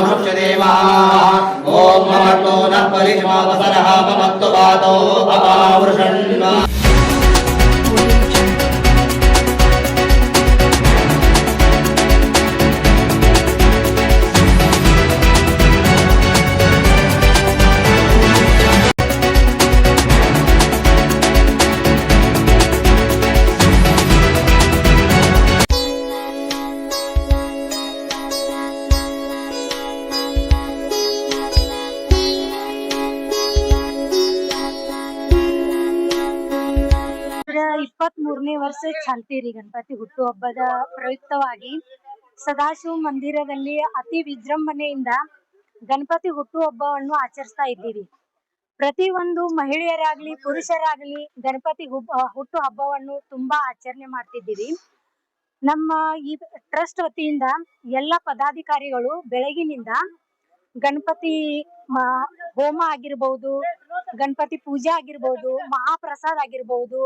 शक्नवा ममाज्याय सष्टं समावृक्ष देवाः ॐ ममत्तो नः परिष्मावसरः ममत्तु वातो ಮೂರನೇ ವರ್ಷ ಚಾಲ್ತಿರಿ. ಗಣಪತಿ ಹುಟ್ಟುಹಬ್ಬದ ಪ್ರಯುಕ್ತವಾಗಿ ಸದಾಶಿವ ಮಂದಿರದಲ್ಲಿ ಅತಿ ವಿಜೃಂಭಣೆಯಿಂದ ಗಣಪತಿ ಹುಟ್ಟುಹಬ್ಬವನ್ನು ಆಚರಿಸ್ತಾ ಇದ್ದೀವಿ. ಪ್ರತಿ ಒಂದು ಮಹಿಳೆಯರಾಗ್ಲಿ, ಪುರುಷರಾಗ್ಲಿ ಗಣಪತಿ ಹುಬ್ಬ ಹುಟ್ಟು ಹಬ್ಬವನ್ನು ತುಂಬಾ ಆಚರಣೆ ಮಾಡ್ತಿದ್ದೀವಿ. ನಮ್ಮ ಈ ಟ್ರಸ್ಟ್ ವತಿಯಿಂದ ಎಲ್ಲ ಪದಾಧಿಕಾರಿಗಳು ಬೆಳಗಿನಿಂದ ಗಣಪತಿ ಹೋಮ ಆಗಿರ್ಬಹುದು ಗಣಪತಿ ಪೂಜೆ ಆಗಿರ್ಬಹುದು ಮಹಾಪ್ರಸಾದ್ ಆಗಿರ್ಬಹುದು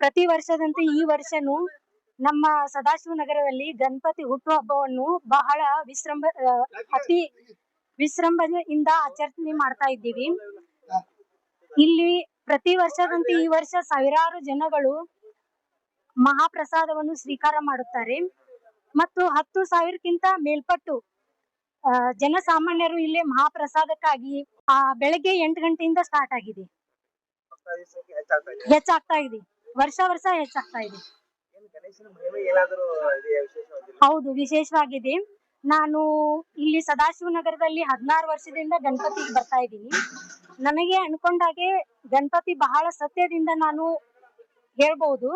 ಪ್ರತಿ ವರ್ಷದಂತೆ ಈ ವರ್ಷನೂ ನಮ್ಮ ಸದಾಶಿವ ನಗರದಲ್ಲಿ ಗಣಪತಿ ಹುಟ್ಟುಹಬ್ಬವನ್ನು ಬಹಳ ವಿಶ್ರಂಭ ಅತಿ ವಿಶ್ರಂಭಣೆಯಿಂದ ಆಚರಣೆ ಮಾಡ್ತಾ ಇದ್ದೀವಿ. ಇಲ್ಲಿ ಪ್ರತಿ ವರ್ಷದಂತೆ ಈ ವರ್ಷ ಸಾವಿರಾರು ಜನಗಳು ಮಹಾಪ್ರಸಾದವನ್ನು ಸ್ವೀಕಾರ ಮಾಡುತ್ತಾರೆ. ಮತ್ತು ಹತ್ತು ಸಾವಿರಕ್ಕಿಂತ ಮೇಲ್ಪಟ್ಟು ಜನಸಾಮಾನ್ಯರು ಇಲ್ಲಿ ಮಹಾಪ್ರಸಾದಕ್ಕಾಗಿ ಆ, ಬೆಳಗ್ಗೆ ಎಂಟು ಗಂಟೆಯಿಂದ ಸ್ಟಾರ್ಟ್ ಆಗಿದೆ. ಹೆಚ್ಚಾಗ್ತಾ ಇದೆ. ವರ್ಷ ವರ್ಷ ಹೆಚ್ಚಾಗ್ತಾ ಇದೆ. ಹೌದು ವಿಶೇಷವಾಗಿದೆ. ನಾನು ಇಲ್ಲಿ ಸದಾಶಿವ ನಗರದಲ್ಲಿ ಹದಿನಾರು ವರ್ಷದಿಂದ ಗಣಪತಿಗೆ ಬರ್ತಾ ಇದ್ದೀನಿ. ನನಗೆ ಅನ್ಕೊಂಡಾಗೆ ಗಣಪತಿ ಬಹಳ ಸತ್ಯದಿಂದ ನಾನು ಹೇಳ್ಬಹುದು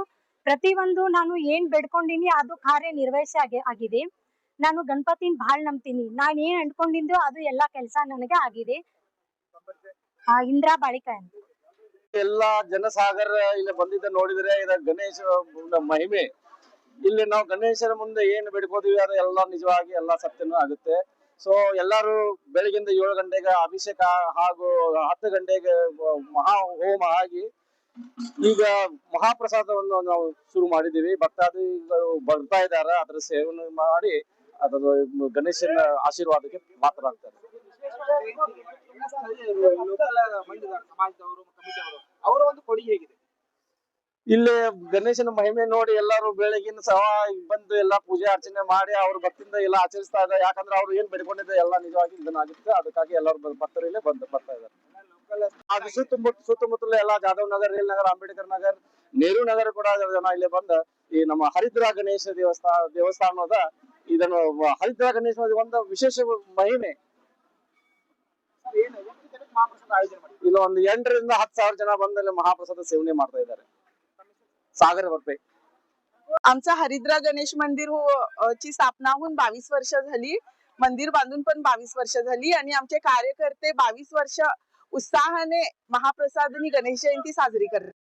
ಒಂದು ನಾನು ಏನ್ ಬೇಡ್ಕೊಂಡಿನಿ ಅದು ಕಾರ್ಯ ನಿರ್ವಹಿಸಿ ಆಗಿ- ಆಗಿದೆ. ನಾನು ಗಣಪತಿನ ಬಹಳ ನಂಬ್ತೀನಿ. ನಾನು ಏನ್ ಅನ್ಕೊಂಡಿದ್ದೋ ಅದು ಎಲ್ಲಾ ಕೆಲಸ ನನಗೆ ಆಗಿದೆ. ಇಂದ್ರಾ ಬಾಳಿಕಾಯಿ ಅಂತ. ಎಲ್ಲಾ ಜನಸಾಗರ ಇಲ್ಲಿ ಬಂದಿದ್ದ ನೋಡಿದ್ರೆ ಇದ ಗಣೇಶ ಮಹಿಮೆ. ಇಲ್ಲಿ ನಾವು ಗಣೇಶನ ಮುಂದೆ ಏನು ಬಿಡ್ಬೋದಿವಿ ಅದು ಎಲ್ಲ ನಿಜವಾಗಿ ಎಲ್ಲ ಸತ್ಯನೂ ಆಗುತ್ತೆ. ಸೊ ಎಲ್ಲಾರು ಬೆಳಗಿಂದ ಏಳು ಗಂಟೆಗೆ ಅಭಿಷೇಕ ಹಾಗೂ ಹತ್ತು ಗಂಟೆಗೆ ಮಹಾ ಹೋಮ ಆಗಿ ಈಗ ಮಹಾಪ್ರಸಾದವನ್ನು ನಾವು ಶುರು ಮಾಡಿದೀವಿ ಭಕ್ತಾದಿಗಳು ಬರ್ತಾ ಇದ್ದಾರೆ. ಅದರ ಸೇವನೆ ಮಾಡಿ ಅದರ ಗಣೇಶನ ಆಶೀರ್ವಾದಕ್ಕೆ ಪಾತ್ರರಾಗ್ತಾರೆ. ಅವರ ಒಂದು ಕೊಡುಗೆ ಹೇಗಿದೆ ಇಲ್ಲಿ ಗಣೇಶನ ಮಹಿಮೆ ನೋಡಿ ಎಲ್ಲರೂ ಬೆಳಗಿನ ಸಹ ಬಂದು ಎಲ್ಲಾ ಪೂಜೆ ಅರ್ಚನೆ ಮಾಡಿ ಅವ್ರ ಭಕ್ತಿಯಿಂದ ಎಲ್ಲ ಆಚರಿಸ್ತಾ ಇದ್ದಾರೆ. ಯಾಕಂದ್ರೆ ಅವ್ರು ಏನ್ ಬೆಡ್ಕೊಂಡಿದ್ದೆ ಎಲ್ಲ ನಿಜವಾಗಿ ಇದನ್ನಾಗುತ್ತೆ. ಅದಕ್ಕಾಗಿ ಎಲ್ಲರೂ ಭಕ್ತರು ಬಂದು ಬರ್ತಾ ಇದ್ದಾರೆ. ಸುತ್ತಮುತ್ತ ಸುತ್ತಮುತ್ತಲ ಎಲ್ಲಾ ಜಾಧವ್ ನಗರ್ ರೇಲ್ ನಗರ್, ಅಂಬೇಡ್ಕರ್ ನಗರ್, ನೆಹರು ನಗರ ಕೂಡ ಜನ ಇಲ್ಲಿ ಬಂದ ಈ ನಮ್ಮ ಹರಿದ್ರ ಗಣೇಶ ದೇವಸ್ಥಾನ, ದೇವಸ್ಥಾನದ ಇದನ್ನು, ಹರಿದ್ರ ಗಣೇಶ ಒಂದು ವಿಶೇಷ ಮಹಿಮೆ. ಇಲ್ಲಿ ಒಂದು ಎಂಟರಿಂದ ಹತ್ತು ಸಾವಿರ ಜನ ಬಂದು ಇಲ್ಲಿ ಮಹಾಪ್ರಸಾದ ಸೇವನೆ ಮಾಡ್ತಾ ಇದ್ದಾರೆ सागर वरपे आमचा हरिद्रा गणेश मंदिर हो- अ, ची स्थापना होऊन बावीस वर्ष झाली मंदिर बांधून पण बावीस वर्ष झाली आणि आमचे कार्यकर्ते बावीस वर्ष उत्साहाने महाप्रसाद आणि गणेश जयंती साजरी करतात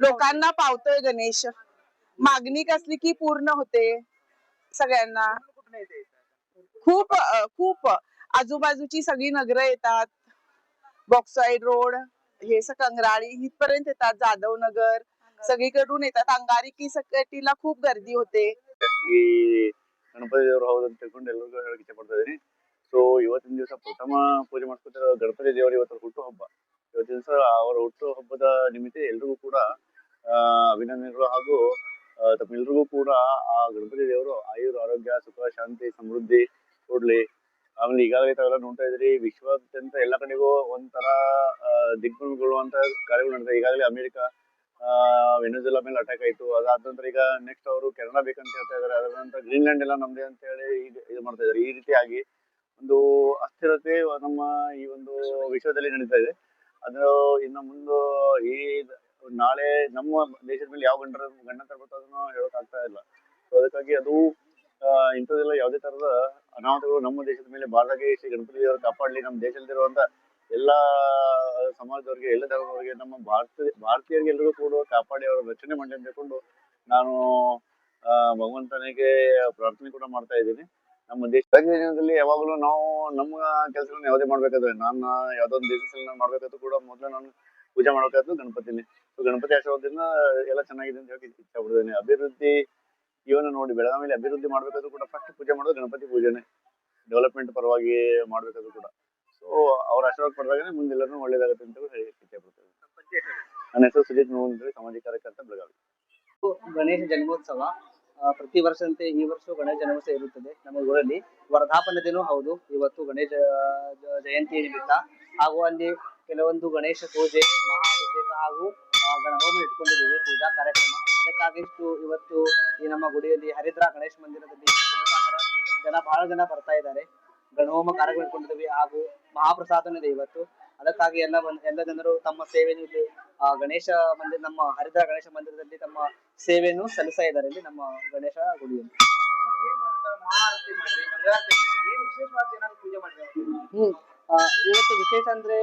लोकांना पावतोय गणेश मागणी कसली की पूर्ण होते सगळ्यांना कुठे येते खूप अ, खूप आजूबाजूची सगळी नगरं येतात बॉक्साईड रोड हे स- कंगराळी इथपर्यंत येतात जाधव नगर सगळीकडून येतात अंगारिकी सकाळीला खूप गर्दी होते ಈ ಗಣಪತಿ ದೇವರು ಹೌದು ಅಂತ ತಿಳ್ಕೊಂಡು ಎಲ್ಲರಿಗೂ ಹೇಳಕ್ ಇಚ್ಛೆ ಪಡ್ತಾ ಇದೀನಿ ಸೊ ಇವತ್ತಿನ ದಿವಸ ಪ್ರಥಮ ಪೂಜೆ ಮಾಡ್ಕೊತಿರೋ ಗಣಪತಿ ದೇವರು ಇವತ್ತು ಹುಟ್ಟು ಹಬ್ಬ ಇವತ್ತಿನ ದಿವಸ ಅವರ ಹುಟ್ಟು ಹಬ್ಬದ ನಿಮಿತ್ತ ಎಲ್ರಿಗೂ ಕೂಡ ಆ, ಅಭಿನಂದನೆಗಳು ಹಾಗೂ ಆ, ತಮ್ಮೆಲ್ರಿಗೂ ಕೂಡ ಆ ಗಣಪತಿ ದೇವರು ಆಯುರ್ ಆರೋಗ್ಯ ಸುಖ ಶಾಂತಿ ಸಮೃದ್ಧಿ ಕೊಡ್ಲಿ. ಆಮೇಲೆ ಈಗಾಗಲೇ ತಾವೆಲ್ಲ ನೋಡ್ತಾ ಇದ್ರಿ ವಿಶ್ವಾದ್ಯಂತ ಎಲ್ಲ ಕಡೆಗೂ ಒಂಥರ ಅಂತ ಕಾರ್ಯಗಳು ನಡೀತಾ ಈಗಾಗಲೇ ಅಮೆರಿಕ ವೆನೆಜುಲಾ ಮೇಲೆ ಅಟ್ಯಾಕ್ ಆಯ್ತು. ಅದಾದ ನಂತರ ಈಗ ನೆಕ್ಸ್ಟ್ ಅವರು ಕೆನಡಾ ಬೇಕಂತ ಹೇಳ್ತಾ ಇದಾರೆ ಅದರ ನಂತರ ಗ್ರೀನ್ಲ್ಯಾಂಡ್ ಎಲ್ಲ ನಮ್ದೇ ಅಂತ ಹೇಳಿ ಇದು ಮಾಡ್ತಾ ಇದಾರೆ ಈ ರೀತಿಯಾಗಿ ಒಂದು ಅಸ್ಥಿರತೆ ನಮ್ಮ ಈ ಒಂದು ವಿಶ್ವದಲ್ಲಿ ನಡೀತಾ ಇದೆ. ಅದು ಇನ್ನು ಮುಂದೆ ಈ ನಾಳೆ ನಮ್ಮ ದೇಶದ ಮೇಲೆ ಯಾವ ಗಂಡ, ಗಂಡಂತರ ಬರ್ತದನ್ನೋ ಹೇಳೋಕ್ಕಾಗ್ತಾ ಇಲ್ಲ. ಸೊ ಅದಕ್ಕಾಗಿ ಅದು ಇಂಥದ್ದೆಲ್ಲ ಯಾವುದೇ ತರದ ಅನಾಹುತಗಳು ನಮ್ಮ ದೇಶದ ಮೇಲೆ ಬಾರದಾಗೆ ಶ್ರೀ ಗಣಪತಿ ದೇವರು ಕಾಪಾಡಲಿ, ನಮ್ಮ ದೇಶದಲ್ಲಿರುವಂತ ಎಲ್ಲಾ ಸಮಾಜದವರಿಗೆ, ಎಲ್ಲ ಧರ್ಮದವರಿಗೆ, ನಮ್ಮ ಭಾರತ, ಭಾರತೀಯರಿಗೆ ಎಲ್ಲರಿಗೂ ಕೂಡ ಕಾಪಾಡಿ ಅವರ ರಕ್ಷಣೆ ಮಾಡಲಿ ಅಂತ ಹೇಳ್ಕೊಂಡು ನಾನು ಭಗವಂತನಿಗೆ ಪ್ರಾರ್ಥನೆ ಕೂಡ ಮಾಡ್ತಾ ಇದ್ದೀನಿ. ನಮ್ಮ ದೇಶ ಜನದಲ್ಲಿ ಯಾವಾಗಲೂ ನಾವು ನಮ್ಮ ಕೆಲಸಗಳನ್ನ ಯಾವುದೇ ಮಾಡ್ಬೇಕಾದ್ರೆ ನಾನು ಯಾವ್ದೊಂದು ದೇಶದಲ್ಲಿ ನಾನು ಮಾಡ್ಬೇಕಾದ್ರು ಕೂಡ ಮೊದಲು ನಾನು ಪೂಜೆ ಮಾಡ್ಬೇಕಾದ್ರು ಗಣಪತಿನೇ. ಸೊ ಗಣಪತಿ ಆಶೀರ್ವಾದದಿಂದ ಎಲ್ಲ ಚೆನ್ನಾಗಿದೆ ಅಂತ ಹೇಳಿ ಇಷ್ಟಪಡ್ತೇನೆ ಅಭಿವೃದ್ಧಿ ಇವನ್ ನೋಡಿ ಬೆಳಗಾವಿಯಲ್ಲಿ ಅಭಿವೃದ್ಧಿ ಮಾಡ್ಬೇಕಾದ್ರೂ ಕೂಡ ಫಸ್ಟ್ ಪೂಜೆ ಮಾಡೋದು ಗಣಪತಿ ಪೂಜೆನೆ. ಡೆವಲಪ್ಮೆಂಟ್ ಪರವಾಗಿ ಮಾಡ್ಬೇಕಾದ್ರೂ ಕೂಡ. ಸೊ ಅವ್ರ ಆಶೀರ್ವಾದ ಪಡೆದಾಗನೇ ಮುಂದೆ ಎಲ್ಲರೂ ಒಳ್ಳೇದಾಗುತ್ತೆ ಅಂತ ಹೇಳಿ ಇಚ್ಛೆ ಪಡ್ತೇವೆ ನನ್ನ ಹೆಸರು ಸುಜಿತ್ ನೋವು ಸಾಮಾಜಿಕ ಕಾರ್ಯಕರ್ತ ಬೆಳಗಾವಿ. ಗಣೇಶ ಜನ್ಮೋತ್ಸವ. ಪ್ರತಿ ವರ್ಷದಂತೆ ಈ ವರ್ಷ ಗಣೇಶ ಜನ್ಮೋತ್ಸವ ಇರುತ್ತದೆ ನಮ್ಮ ಊರಲ್ಲಿ. ವರ್ಧಾಪನ ದಿನವೂ ಹೌದು. ಇವತ್ತು ಗಣೇಶ ಜಯಂತಿ ನಿಮಿತ್ತ. ಹಾಗೂ ಅಲ್ಲಿ ಕೆಲವೊಂದು ಗಣೇಶ ಪೂಜೆ ಮಹಾಭಿಷೇಕ ಹಾಗೂ ಗಣಗಳನ್ನು ಗಣಹೋಮ ಇಟ್ಕೊಂಡಿದ್ದೀವಿ ಪೂಜಾ ಕಾರ್ಯಕ್ರಮ. ಅದಕ್ಕಾಗಿ ಇಷ್ಟು ಇವತ್ತು ಈ ನಮ್ಮ ಗುಡಿಯಲ್ಲಿ ಹರಿದ್ರ ಗಣೇಶ ಮಂದಿರದಲ್ಲಿ ಜನ ಬಹಳ ಜನ ಬರ್ತಾ ಇದ್ದಾರೆ. ಗಣಹೋಮ ಕಾರ್ಯಕ್ರಮ ಇಟ್ಕೊಂಡಿದ್ದೀವಿ ಹಾಗೂ ಮಹಾಪ್ರಸಾದನೂ ಇದೆ ಇವತ್ತು. ಅದಕ್ಕಾಗಿ ಎಲ್ಲ ಎಲ್ಲ ಜನರು ತಮ್ಮ ಸೇವೆಯನ್ನು ಇಲ್ಲಿ ಆ, ಗಣೇಶ ಮಂದಿರ ನಮ್ಮ ಹರಿದ್ರ ಗಣೇಶ ಮಂದಿರದಲ್ಲಿ ತಮ್ಮ ಸೇವೆಯನ್ನು ಸಲ್ಲಿಸ್ತಾ ಇದ್ದಾರೆ ಇಲ್ಲಿ ನಮ್ಮ ಗಣೇಶ ಗುಡಿಯಲ್ಲಿ. ಹ್ಮ್. ಇವತ್ತು ವಿಶೇಷ ಅಂದ್ರೆ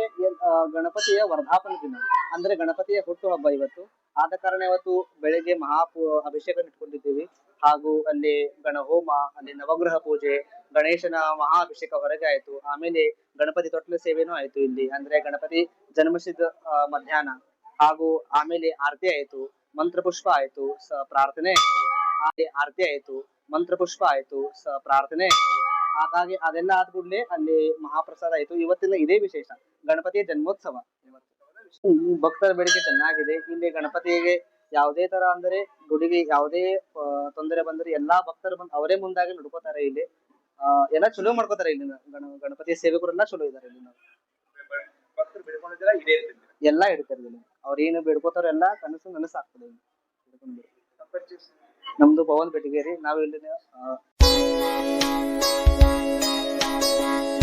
ಗಣಪತಿಯ ವರ್ಧಾಪನ ದಿನ ಅಂದ್ರೆ ಗಣಪತಿಯ ಹುಟ್ಟು ಹಬ್ಬ ಇವತ್ತು. ಆದ ಕಾರಣ ಇವತ್ತು ಬೆಳಿಗ್ಗೆ ಮಹಾಪು ಅಭಿಷೇಕ ಇಟ್ಕೊಂಡಿದ್ದೀವಿ. ಹಾಗೂ ಅಲ್ಲಿ ಗಣಹೋಮ ಅಲ್ಲಿ ನವಗ್ರಹ ಪೂಜೆ, ಗಣೇಶನ ಮಹಾ ಅಭಿಷೇಕ ಹೊರಗೆ ಆಯ್ತು. ಆಮೇಲೆ ಗಣಪತಿ ತೊಟ್ಲ ಸೇವೆನೂ ಆಯ್ತು ಇಲ್ಲಿ. ಅಂದ್ರೆ ಗಣಪತಿ ಜನ್ಮಸಿದ ಮಧ್ಯಾಹ್ನ. ಹಾಗೂ ಆಮೇಲೆ ಆರತಿ ಆಯ್ತು. ಮಂತ್ರಪುಷ್ಪ ಆಯ್ತು. ಪ್ರಾರ್ಥನೆ ಆಯ್ತು. ಆರತಿ ಆಯ್ತು. ಮಂತ್ರಪುಷ್ಪ ಆಯ್ತು. ಪ್ರಾರ್ಥನೆ ಆಯ್ತು. ಹಾಗಾಗಿ ಅದೆಲ್ಲ ಆದ ಕೂಡಲೇ ಅಲ್ಲಿ ಮಹಾಪ್ರಸಾದ ಆಯ್ತು. ಇವತ್ತಿನ ಇದೇ ವಿಶೇಷ, ಗಣಪತಿಯ ಜನ್ಮೋತ್ಸವ. ಭಕ್ತರ ಬೇಡಿಕೆ ಚೆನ್ನಾಗಿದೆ. ಇಲ್ಲಿ ಗಣಪತಿಗೆ ಯಾವುದೇ ತರ ಅಂದ್ರೆ ಗುಡಿಗೆ ಯಾವುದೇ ತೊಂದರೆ ಬಂದ್ರೆ ಎಲ್ಲಾ ಭಕ್ತರು ಬಂದು ಅವರೇ ಮುಂದಾಗಿ ನಡ್ಕೋತಾರೆ ಇಲ್ಲಿ. ಎಲ್ಲ ಚಲೋ ಮಾಡ್ಕೋತಾರೆ ಇಲ್ಲಿ ಗಣಪತಿ ಸೇವಕರೆಲ್ಲ ಚಲೋ ಇದಾರೆ ಇಲ್ಲಿ ಎಲ್ಲ ಇಡ್ತಾರೆ ಇಲ್ಲಿ. ಅವ್ರ ಏನು ಬೇಡ್ಕೋತಾರೋ ಎಲ್ಲ ಕನಸು ನನಸಾಗ್ತದೆ. ನಮ್ದು ಪವನ್ ಬೆಟ್ಟಿಗೇರಿ. ನಾವ್ ಇಲ್ಲಿ Thank you.